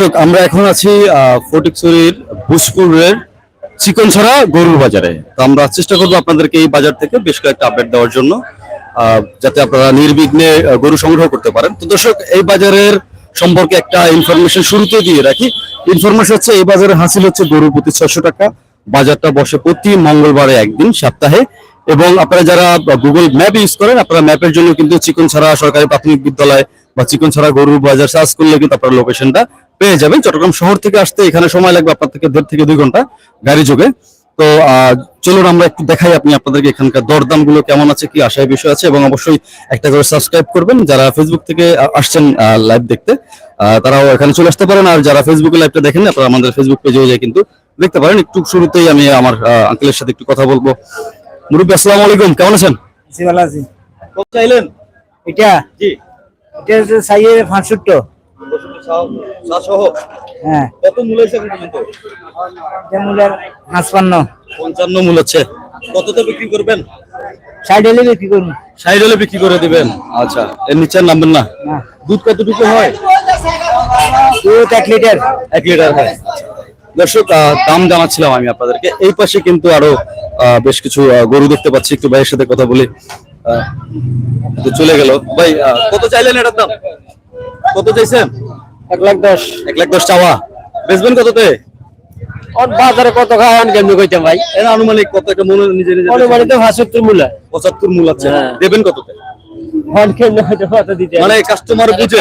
দর্শক, আমরা এখন আছি ফটিকছড়ির ভোজপুরের চিকনছড়া গরুর বাজারে। তো আমরা চেষ্টা করব আপনাদেরকে এই বাজার থেকে বেশ কয়েকটা আপডেট দেওয়ার জন্য যাতে আপনারা নির্বিঘ্নে গরু সংগ্রহ করতে পারেন। তো দর্শক, এই বাজারের সম্পর্কে একটা ইনফরমেশন শুরুতে দিয়ে রাখি। ইনফরমেশন হচ্ছে, এই বাজারে হাসিল হচ্ছে গরু প্রতি ছয়শো টাকা। বাজারটা বসে প্রতি মঙ্গলবারে একদিন, সপ্তাহে। এবং আপনারা যারা গুগল ম্যাপ ইউজ করেন, আপনারা ম্যাপের জন্য কিন্তু চিকনছড়া সরকারি প্রাথমিক বিদ্যালয় বা চিকনছড়া গরুর বাজার সার্চ করলে কিন্তু আপনারা লোকেশনটা পেয়ে যাবেন। চট্টগ্রাম শহর থেকে আসতে এখানে সময় লাগবে আপনার থেকে দেড় থেকে দুই ঘণ্টা গাড়ি যোগে। তো চলুন আমরা একটু দেখাই আপনি আপনাদেরকে এখানকার দরদামগুলো কেমন আছে কি আশায় বিষয় আছে এবং অবশ্যই একটা করে সাবস্ক্রাইব করবেন। যারা ফেসবুক থেকে আসছেন লাইভ দেখতে তারাও এখানে চলে আসতে পারেন। আর যারা ফেসবুকে লাইভটা দেখেন আপনারা আমাদের ফেসবুক পেজেও যায় কিন্তু দেখতে পারেন। একটু শুরুতেই আমি আমার আঙ্কেলের সাথে একটু কথা বলব। মুরব্বী আসসালামু আলাইকুম কেমন আছেন? জি ভালো আছি। চাইলেন এটা জি। এটা হচ্ছে হ্যাঁ। কত মূল্য হয়েছে এটা মূলের পাঁচপান্ন। পঞ্চান্ন মূল হচ্ছে। কততে বিক্রি করবেন? ষাট হলে বিক্রি করুন ষাট হলে বিক্রি করে দিবেন। আচ্ছা এর নিচে আর নামবেন না? না। দুধ কতটুকু হয়? দুধ এক লিটার। এক লিটার হয়। দর্শক দাম জানাচ্ছিলাম আমি আপনাদেরকে। এই পাশে কিন্তু আরও বেশ কিছু গরু দেখতে পাচ্ছি। একটু ভাইয়ের সাথে কথা বলি। চলে গেল। ভাই কত চাইলেন এটার দাম? কত চাইছেন? এক লাখ দশ। এক লাখ দশ চাওয়া। বেচবেন কততে? বাজারে কত খাওয়ান কেমনি কইতে ভাই। এর আনুমানিক কত একটা মনে নিজে নিজে অনুমানিত পাঁচষট্টি মূল্য। পঁচাত্তর মূল আছে। হ্যাঁ। দেবেন কততে? দিতে মানে কাস্টমার বুঝে।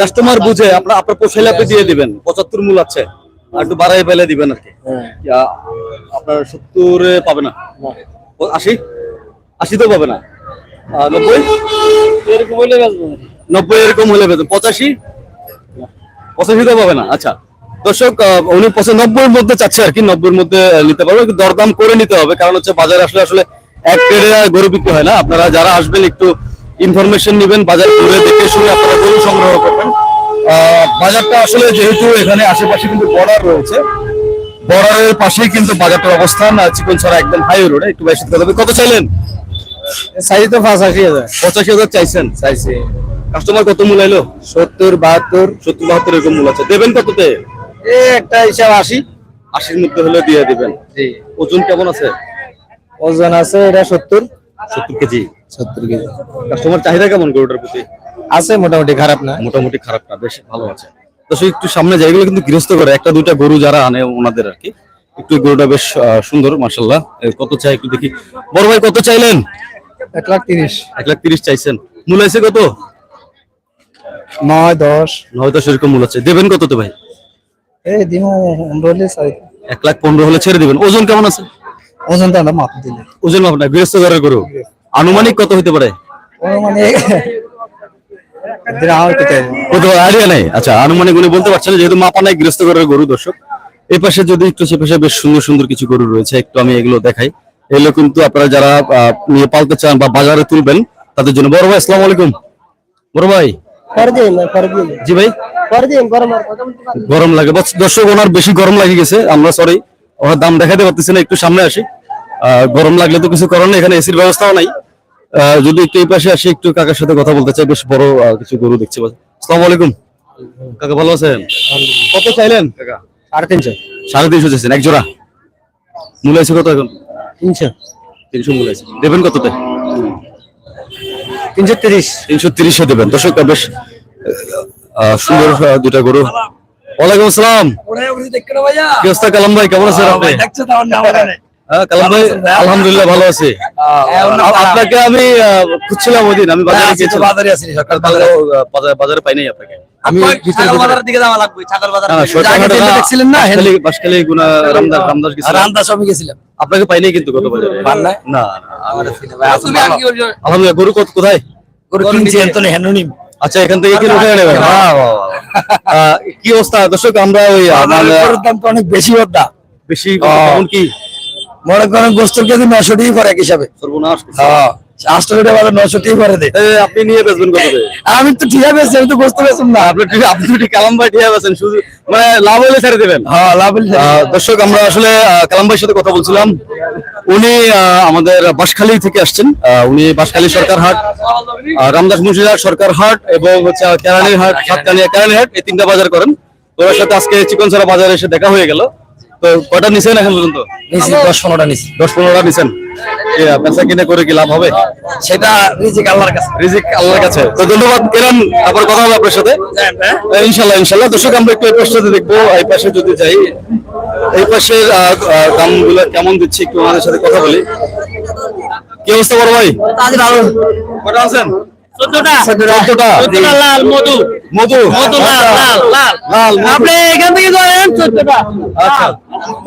কাস্টমার বুঝে। আপনার আপনার পোষাইলে আপনি দিয়ে দিবেন। পঁচাত্তর মূল আছে। আর একটু বাড়াই পেলে দিবেন আর কি। হ্যাঁ। আপনার সত্তর পাবে না। আশি? আশি তো পাবে না। নব্বই? এরকম হইলে নব্বই এরকম হলে বেতন পঁচাশি? পঁচাশি তো পাবে না। আচ্ছা দর্শক উনি নব্বইয়ের মধ্যে চাচ্ছে আর কি নব্বইয়ের মধ্যে নিতে পারবে। দরদাম করে নিতে হবে। কারণ হচ্ছে বাজারে আসলে আসলে এক পেড়ে গরু বিক্রি হয় না। আপনারা যারা আসবেন একটু ইনফরমেশন নেবেন। বাজার ঘুরে দেখে শুনে আপনারা গরু সংগ্রহ করবেন। আহ, বাজারটা আসলে যেহেতু এখানে আশেপাশে কিন্তু বর্ডার রয়েছে। বর্ডারের পাশেই কিন্তু বাজারটার অবস্থান চিকন ছাড়া একদম হাই রোডে। একটু বেশি কথা। কত চাইলেন? সাইজ তো পঁচাশি হাজার। পঁচাশি হাজার চাইছেন? চাইছি। কাস্টমার কত মূল এলো সত্তর বাহাত্তর। সত্তর বাহাত্তর এরকম মূল আছে। দেবেন কততে? এ একটা হিসাব আশি। আশির মধ্যে হলে দিয়ে দিবেন। জি। ওজন কেমন আছে? ওজন আছে এটা সত্তর। সত্তর কেজি? সত্তর কেজি। কাস্টমার চাহিদা কেমন গরুটার প্রতি? আছে মোটামুটি খারাপ না। মোটামুটি খারাপ না বেশ ভালো আছে। দর্শক একটু সামনে যাই এগুলো কিন্তু গৃহস্থ করে। একটা দুইটা গরু যারা আনে ওনাদের আর কি। একটু গরুটা বেশ সুন্দর মার্শাল্লাহ কত চাই একটু দেখি। বড় ভাই কত চাইলেন? এক লাখ তিরিশ। এক লাখ তিরিশ চাইছেন। মূল আছে কত? নয় দশ। নয় দশ এরকম মূল আছে। দেবেন কততে ভাই? এই দিন এক লাখ পনেরো হলে ছেড়ে দিবেন। ওজন কেমন আছে? ওজন তো মাপ দিলে ওজন মাপ না গৃহস্থ ঘরের গরু। আনুমানিক কত হতে পারে? মানে কত আইডিয়া নেই। আচ্ছা আনুমানিক উনি বলতে পারছেন যেহেতু মাপা নাই গৃহস্থ ঘরের গরু দর্শক। এই পাশে যদি একটু সে পাশে বেশ সুন্দর সুন্দর কিছু গরু রয়েছে একটু আমি এগুলো দেখাই। এগুলো কিন্তু আপনারা যারা নিয়ে পালতে চান বা বাজারে তুলবেন তাদের জন্য। বড় ভাই আসসালামু আলাইকুম। বড় ভাই। জি ভাই। গরম লাগে। দর্শক ওনার বেশি গরম লাগে গেছে। আমরা সরি ওনার দাম দেখাতে পারতেছি না একটু সামনে আসি। গরম লাগলে তো কিছু করার নেই এখানে এসির ব্যবস্থাও নাই। যদি একটু এই পাশে আসি একটু কাকার সাথে কথা বলতে চাই বেশ বড় কিছু গরু দেখছি। আসসালামু আলাইকুম। কাকা ভালো আছেন? কত চাইলেন? কাকা সাড়ে তিনশো। সাড়ে তিনশো চাইছেন এক জোড়া। মূল আছে কত এখন? তিনশো। তিনশো মূল আছে। দেবেন কততে? তিনশো তিরিশ। তিনশো তিরিশে দেবেন। দর্শক বেশ আহ, সুন্দর দুটা গরু। ওয়ালাইকুম আসসালাম। কি অবস্থা কালাম ভাই? কেমন আছেন আপনি? কালাম ভাই। আলহামদুলিল্লাহ ভালো আছি। আপনাকে আমি খুঁজছিলাম ওই দিন আমি বাজারে গিয়েছিলাম। বাজারে সরকার বাজারে। বাজারে- বাজারে পাই নাই আপনাকে। আমি বাজারের দিকে যাওয়া লাগবে ছাগল বাজার হ্যাঁ, সরকারহাটে যেটা না, দেখছিলেন না, বাঁশখালী বাঁশখালী গুনা রামদাস রামদাস গেছিলাম। রামদাস আমি গেছিলাম। আপনাকে পাই নাই কিন্তু কত বাজারে পান না না, কি আলহামদুলিল্লাহ গরু কত- কোথায়? গরু কিনছি এন্তনে হ্যানোনিম আচ্ছা এখান থেকে কিনে উঠে নেবেন। বাহ, বাহ, বাহ। আহ, কি অবস্থা? দর্শক আমরা ওই গরুর দাম তো অনেক বেশি বেশি কি? মনে করেন গোস্তর কেজি নশো টাকা করে এক হিসাবে। হ্যাঁ আটশো টাকা বাজার নশো টাকা করে দে। এ, আপনি নিয়ে বেচবেন কত আমি তো ঠিক আছে আমি তো গোস্ত বেচুন না। আপনি আপনি ঠিক কালাম ভাই ঠিক আছেন শুধু মানে লাভ হলে ছেড়ে দেবেন। হ্যাঁ লাভ হইলে দর্শক আমরা আসলে কালাম ভাইয়ের সাথে কথা বলছিলাম। উনি আমাদের বাঁশখালী থেকে আসছেন। উনি বাঁশখালী সরকার হাট রামদাস মুন্সিরহাট সরকার হাট এবং হচ্ছে কেরানির হাট সাতকানিয়া কেরানি হাট এই তিনটা বাজার করেন। তোমার সাথে আজকে চিকন বাজারে এসে দেখা হয়ে গেল। তো কয়টা নিছেন এখন পর্যন্ত? নিছি দশ পনেরোটা নিছি। দশ পনেরোটা নিছেন। বেচা কিনে করে কি লাভ হবে? সেটা রিজিক আল্লাহর কাছে। রিজিক আল্লাহর কাছে। তো ধন্যবাদ আবার কথা হবে আপনার সাথে। ইনশাল্লাহ ইনশাল্লাহ। দর্শক আমরা একটু এই পাশটাতে দেখব এই পাশে যদি যাই এই পাশের দামগুলো কেমন দিচ্ছে একটু আমাদের সাথে কথা বলি। কি অবস্থা বড় ভাই? কটা আছেন? মধু। মধু। লাল লাল লাল। লাল আপনি এখান থেকে ধরেন চোদ্দটা। আচ্ছা।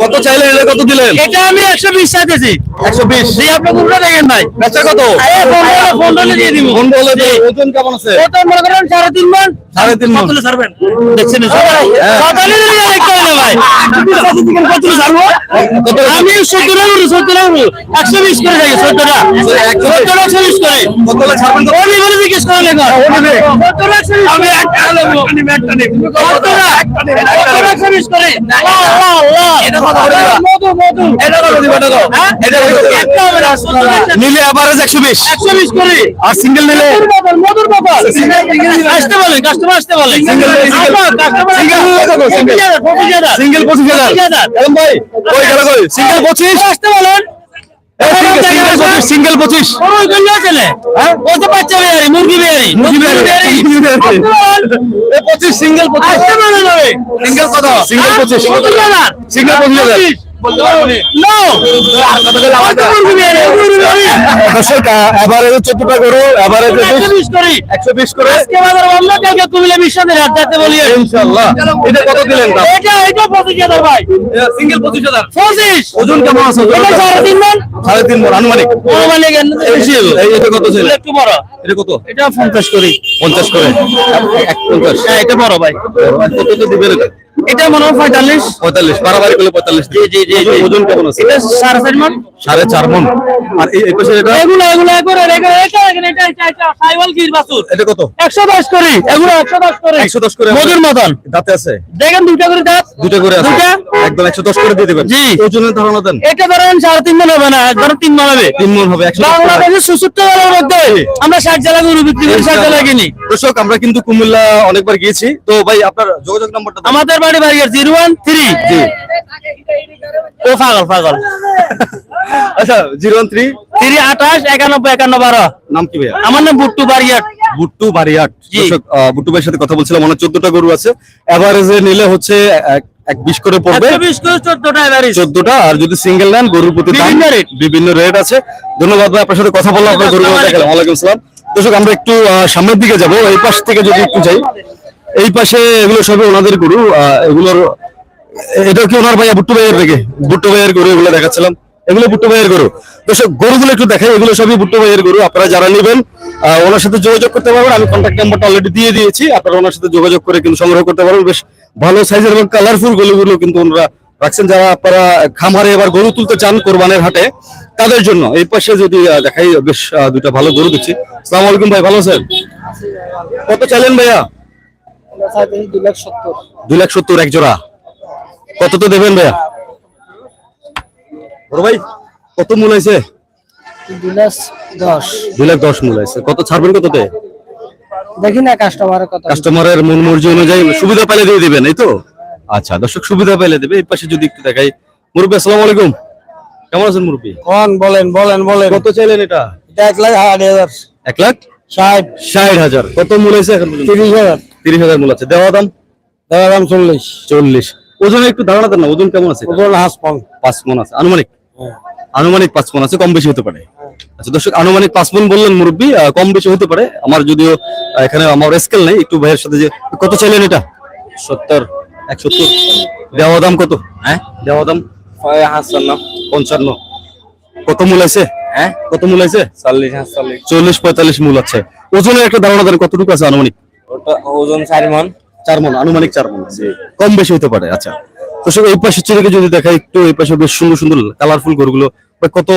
কত চাইলেন এটা কত দিলেন? এটা আমি একশো বিশ চাইতেছি। একশো বিশ? জি আপনি কোনটা দেখেন ভাই বেচা কত? ফোন ডলে দিয়ে দিব। ফোন বলে যে ওজন কেমন আছে? ওজন মনে করেন সাড়ে তিন মন সাড়ে তিন। কত ছাড়বেন? দেখছেন সকালে সকালে দিলে দেখতে হবে না ভাই কত ছাড়বো আমি সত্তর সত্তর একশো বিশ করে থাকি সত্তরটা সত্তর একশো বিশ করে কত হলে ছাড়বেন তো? ওলি বলে জিজ্ঞেস করে লেখা সত্তর একশো বিশ আমি সত্তর সত্তর একশো বিশ করে এটা কথা মধু মধু এটা কত দিবা, এটা কত? এটা কত দিবা? একটা হবে না, সত্তর একশো নিলে এভারেজ একশো বিশ একশো বিশ করে আর সিঙ্গেল নিলে আসতে বলেন কাস্টমার আসতে বলেন? সিঙ্গেল পঁচিশ হাজার। ভাই সিঙ্গেল পঁচিশ? আসতে বলেন। সিঙ্গেল পঁচিশ? ও তো বাচ্চা বিহারি মুরগি বিহারি পঁচিশ সিঙ্গেল পঁচিশ। সিঙ্গেল কত? সিঙ্গেল পঁচিশ। সিঙ্গেল পঁচিশ হাজার। নো? মুরগি বিহারি মুরগি বিহারি দর্শক এভারেজ চোদ্দটা গরু এভারেজ একশো বিশ করি। একশো বিশ করে। আজকে বাজার বন্ধ কালকে কুমিল্লা বিশ্বনাথের হাত যাতে বলি ইনশাল্লাহ এটা কত দিলেন এটা এটা পঁচিশ হাজার ভাই। সিঙ্গেল পঁচিশ হাজার। পঁচিশ। ওজন কেমন আছে? ওজন এটা কেমন? সাড়ে তিন মন সাড়ে তিন মণ আনুমানিক। অনুমানিক বেশি হলো এই এটা কত ছিল? একটু বড়। এটা কত? এটা পঞ্চাশ করি। পঞ্চাশ করে। এক পঞ্চাশ। হ্যাঁ এটা বড় ভাই। কত তো দিবেন এটা? এটা মনে হয় পঁয়তাল্লিশ। পঁয়তাল্লিশ বাড়াবাড়ি করলে পঁয়তাল্লিশ জি, জি, জি, জি। ওজন কেমন আছে? এটা সাড়ে চার মন সাড়ে চার মন আর এই এই পাশে এটা? এগুলো এগুলো এগুলো এটা এটা এটা এটা এটা এটা সাইওয়াল গির বাছুর। এটা কত? একশো দশ করি এগুলো একশো দশ করে। মতন। দাঁতে আছে? দেখেন দুইটা করে দাঁত। দুটা করে আছে। দুটা? একদম একশো দশ করে দিয়ে দেবেন। জি। ওজনের ধারণা দেন। এটা ধরেন সাড়ে তিন মন হবে না ধরেন তিন মন হবে। তিন মন হবে একশো দশ করে। বাংলাদেশের সুসুত্তর জেলার মধ্যে আমরা ষাট জেলা গরু বিক্রি করি ষাট জেলা কিনি। দর্শক আমরা কিন্তু কুমিল্লা অনেকবার গিয়েছি। তো ভাই আপনার যোগাযোগ নাম্বারটা। আমাদের বাড়ি বাড়ি জিরো ওয়ান থ্রি। জি। ও পাগল পাগল। আচ্ছা জিরো ওয়ান থ্রি। থ্রি আঠাশ একানব্বই একান্ন বারো। নাম কি ভাইয়া? আমার নাম বুট্টু বাড়িয়াট। বুট্টু আহ, বুট্টু ভাইয়ের সাথে কথা বলছিলাম অনেক চোদ্দটা গরু আছে। এভারেজে নিলে হচ্ছে এক- বিশ করে পড়বে। চোদ্দটা আর যদি সিঙ্গেল নেন গরুর প্রতি বিভিন্ন rate। বিভিন্ন রেট আছে। ধন্যবাদ আপনার সাথে কথা বললাম আপনার গরু দেখালাম। ওয়ালাইকুম আসসালাম দর্শক আমরা একটু সামনের দিকে যাব। এই পাশ থেকে যদি একটু যাই এই পাশে এগুলো সবই ওনাদের গরু। এগুলোর এটা কি ওনার ভাইয়া বুট্টু ভাইয়ের থেকে বুট্টু ভাইয়ের গরু এগুলো দেখাচ্ছিলাম। এগুলো বুট্টু ভাইয়ের গরু। দর্শক গরুগুলো একটু দেখাই। এগুলো সবই বুট্টু ভাইয়ের গরু। আপনারা যারা নেবেন ওনার সাথে যোগাযোগ করতে পারবেন। আমি কন্ট্যাক্ট নাম্বারটা অলরেডি দিয়ে দিয়েছি। আপনারা ওনার সাথে যোগাযোগ করে কিন্তু সংগ্রহ করতে পারবেন। বেশ ভালো সাইজের এবং কালারফুল গরুগুলো কিন্তু ওনারা রাখছেন। যারা আপনারা খামারে এবার গরু তুলতে চান কোরবানের হাটে তাদের জন্য এই পাশে যদি দেখাই বেশ দুইটা ভালো গরু দিচ্ছি সালাম আলাইকুম ভাই ভালো আছেন? কত চাইলেন ভাইয়া? দুই লাখ সত্তর। এক জোড়া। কত তো দেবেন ভাইয়া? বড় ভাই কত মূল আছে দশ। দুই লাখ দশ মূল আছে কত ছাড়বেন কততে? দেখি না কাস্টমারের কথা। কাস্টমারের মন মর্জি অনুযায়ী সুবিধা পাইলে দিয়ে দিবেন এই তো? আচ্ছা দর্শক সুবিধা পাইলে দেবে এই পাশে যদি একটু দেখাই। মুরব্বী আসসালামু আলাইকুম। কেমন আছেন মুরব্বী? কোন বলেন বলেন বলেন। কত চাইলেন এটা? এটা এক লাখ আট হাজার। এক লাখ? ষাট। ষাট হাজার। কত মূল এখন তিরিশ হাজার। তিরিশ হাজার মূল আছে। দেওয়া দাম? দাদা দাম চল্লিশ। চল্লিশ। ওজনে একটু ধারণা দেন না ওজন কেমন আছে ওজন পাঁচ মন আছে। আনুমানিক? আনুমানিক পাঁচ মন আছে কম বেশি হতে পারে। আচ্ছা দর্শক আনুমানিক পাঁচ মন বললেন মুরব্বী কম বেশি হতে পারে। আমার যদিও এখানে আমার স্কেল নেই একটু ভাইয়ের সাথে যে কত চাইলেন এটা? সত্তর এক সত্তর দেওয়া দাম কত? হ্যাঁ? দেওয়া দাম? পঞ্চান্ন। কত মূল আছে? হ্যাঁ? কত মূল আছে? চল্লিশ চল্লিশ পঁয়তাল্লিশ মূল আছে। ওজনের একটা ধারণা দেন কতটুকু আছে আনুমানিক? ওটা ওজন চার মন। চার মন আনুমানিক চার মন কম বেশি হতে পারে আচ্ছা। তো সে এই পাশে চিড়েকে যদি দেখাই একটু এই পাশে বেশ সুন্দর সুন্দর কালারফুল গরুগুলো। কত?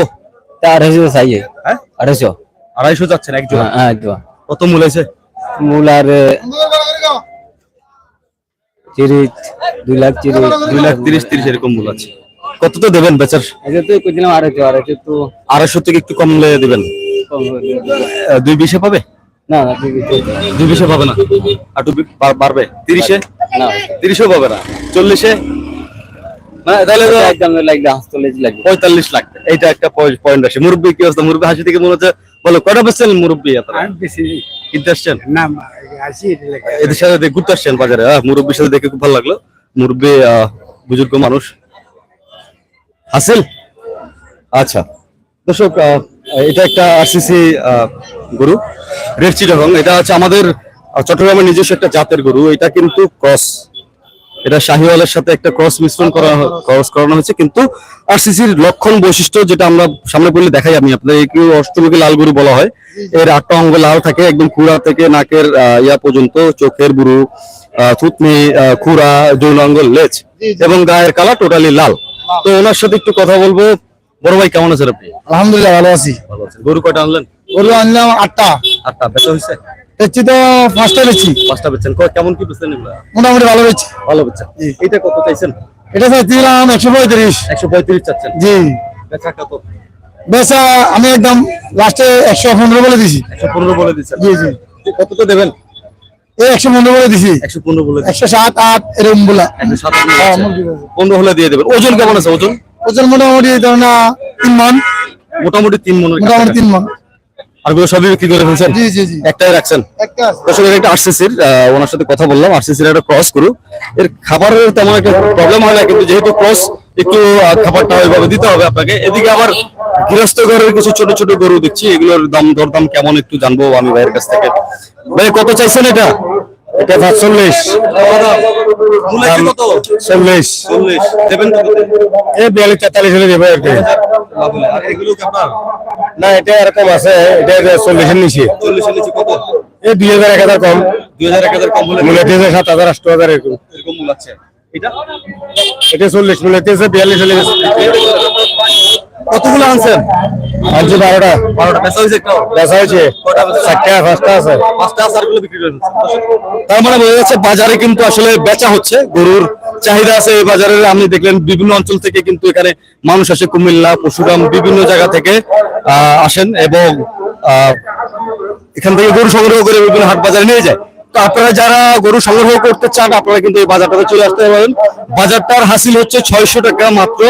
আড়াইশো চাইয়ে হ্যাঁ? আড়াইশো। আড়াইশো যাচ্ছেন এক জোড়া হ্যাঁ কত মূল আছে মূল আর তিরিশ দুই লাখ তিরিশ। দুই লাখ তিরিশ তিরিশ এরকম মূল আছে। কত তো দেবেন বেচার? তো কইছিলাম আড়াইশো আড়াইশো তো আড়াইশো থেকে একটু দেবেন। কম দিও। আহ, দুই বিশে পাবে? না না দুই বিশে পাবে না। আর বাড়বে? তিরিশে? না। তিরিশেও পাবে না। চল্লিশে না তাহলে তো একদম লাগবে হাসপাতালে লাগবে পঁয়তাল্লিশ লাখ এইটা একটা পয়েন্ট আসে। মুরব্বী কি অবস্থা? মুরব্বী হাসি থেকে মনে হচ্ছে বলো কটা বেচছেন মুরব্বী কিনতে আসছেন? এদের সাথে ঘুরতে আসছেন বাজারে। মুরব্বীর সাথে দেখে খুব ভালো লাগল। মুরব্বী বুজুর্গ মানুষ। হাসিল? আচ্ছা। দর্শক আহ, এটা একটা আরসিসি গরু। রেড চিটাগং এটা হচ্ছে আমাদের চট্টগ্রামের নিজস্ব একটা জাতের গরু। এটা কিন্তু ক্রস। এটা শাহিওয়ালের সাথে একটা ক্রস মিশ্রণ করা ক্রস করানো হয়েছে কিন্তু আরসিসির লক্ষণ বৈশিষ্ট্য যেটা আমরা সামনে বললে দেখাই আমি আপনাদের এই কেউ অষ্টমীকে লাল গরু বলা হয়। এর আটটা অঙ্গ লাল থাকে একদম খুঁড়া থেকে নাকের ইয়া পর্যন্ত চোখের আহ, থুতনি খুঁড়া যৌন আঙ্গুল লেজ এবং গায়ের কালার টোটালি লাল। তো ওনার সাথে একটু কথা বলব। বড় ভাই কেমন আছেন আপনি? আলহামদুলিল্লাহ ভালো আছি। ভালো আছেন। গরু কয়টা আনলেন? ওগুলো আনলাম আটটা। আটটা বেচা হয়েছে? দেখছি তো পাঁচটা বেচছি। পাঁচটা বেচছেন। কেমন কি বেচছেন মোটামুটি ভালো বেচছি। ভালো বেচছেন। এটা কত চাইছেন? এটা চাইছিলাম একশো পঁয়ত্রিশ। একশো পঁয়ত্রিশ চাচ্ছেন। জি। বেচা কত? বেচা আমি একদম লাস্টে একশো পনেরো বলে দিছি। একশো পনেরো বলে দিচ্ছেন। জি জি। কত তো দেবেন? এই একশো পনেরো বলে দিছি। একশো পনেরো বলে একশো সাত আট এরকম বলা হ্যাঁ। পনেরো হলে দিয়ে দেবেন। ওজন কেমন আছে? ওজন? ওজন মোটামুটি ধর না তিন মন। মোটামুটি তিন মনের মোটামুটি তিন মন। আরগুলো সবই বিক্রি করে ফেলছেন? জি জি জি। একটাই রাখছেন? একটা আছে। দর্শক একটা আরসিসির ওনার সাথে কথা বললাম। আরসিসির একটা ক্রস করু এর খাবারের তেমন একটা প্রবলেম হয় না কিন্তু যেহেতু ক্রস একটু খাবারটা ওইভাবে দিতে হবে আপনাকে। এদিকে আবার গৃহস্থ ঘরের কিছু ছোট ছোট গরু দেখছি। এগুলোর দাম দরদাম কেমন একটু জানব আমি ভাইয়ের কাছ থেকে। ভাই কত চাইছেন এটা? এটা চল্লিশ। চল্লিশ। এই বিয়াল্লিশ তেতাল্লিশ হলে দেবে আর কি। না এটা এরকম আছে এটা চল্লিশের নিচে। এই দুই হাজার এক হাজার কম। দুই হাজার এক হাজার কম হলে মূল্য সাত হাজার আট হাজার এরকম। এরকম মূল আছে এটা? এটা চল্লিশ মূল্য বিয়াল্লিশ হলে কতগুলো আনছেন? আনছি বারোটা? হয়েছে একটা। বেচা হয়েছে? চারটা পাঁচটা আছে? পাঁচটা বিক্রি করে তার মানে বোঝা যাচ্ছে বাজারে কিন্তু আসলে বেচা হচ্ছে। গরুর চাহিদা আছে এই বাজারে আপনি দেখলেন বিভিন্ন অঞ্চল থেকে কিন্তু এখানে মানুষ আসে কুমিল্লা পশুরাম বিভিন্ন জায়গা থেকে আহ, আসেন এবং আহ, এখান থেকে গরু সংগ্রহ করে বিভিন্ন হাট বাজারে নিয়ে যায়। তো আপনারা যারা গরু সংগ্রহ করতে চান আপনারা কিন্তু এই বাজারটাতে চলে আসতে পারেন। বাজারটার হাসিল হচ্ছে ছয়শো টাকা মাত্র।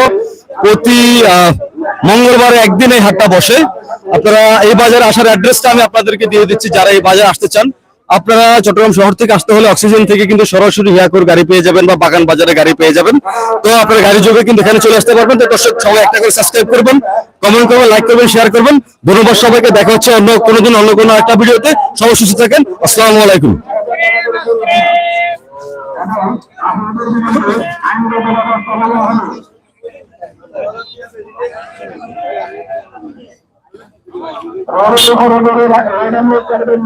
প্রতি মঙ্গলবারে একদিন এই হাটটা বসে। আপনারা এই বাজারে আসার অ্যাড্রেসটা আমি আপনাদেরকে দিয়ে দিচ্ছি, যারা এই বাজারে আসতে চান। আপনারা চট্টগ্রাম শহর থেকে আসতে হলে অক্সিজেন থেকে কিন্তু সরাসরি হিয়াকুর গাড়ি পেয়ে যাবেন বা বাগান বাজারে গাড়ি পেয়ে যাবেন। তো আপনারা গাড়ি যোগে কিন্তু এখানে চলে আসতে পারবেন। তো দর্শক, সবাই একটা করে সাবস্ক্রাইব করবেন কমেন্ট করবেন লাইক করবেন শেয়ার করবেন। ধন্যবাদ সবাইকে, দেখা হচ্ছে অন্য কোনো দিন, অন্য কোনো একটা ভিডিওতে। সবাই সুস্থ থাকেন, আসসালামু আলাইকুম। রহস্য করে রাখবেন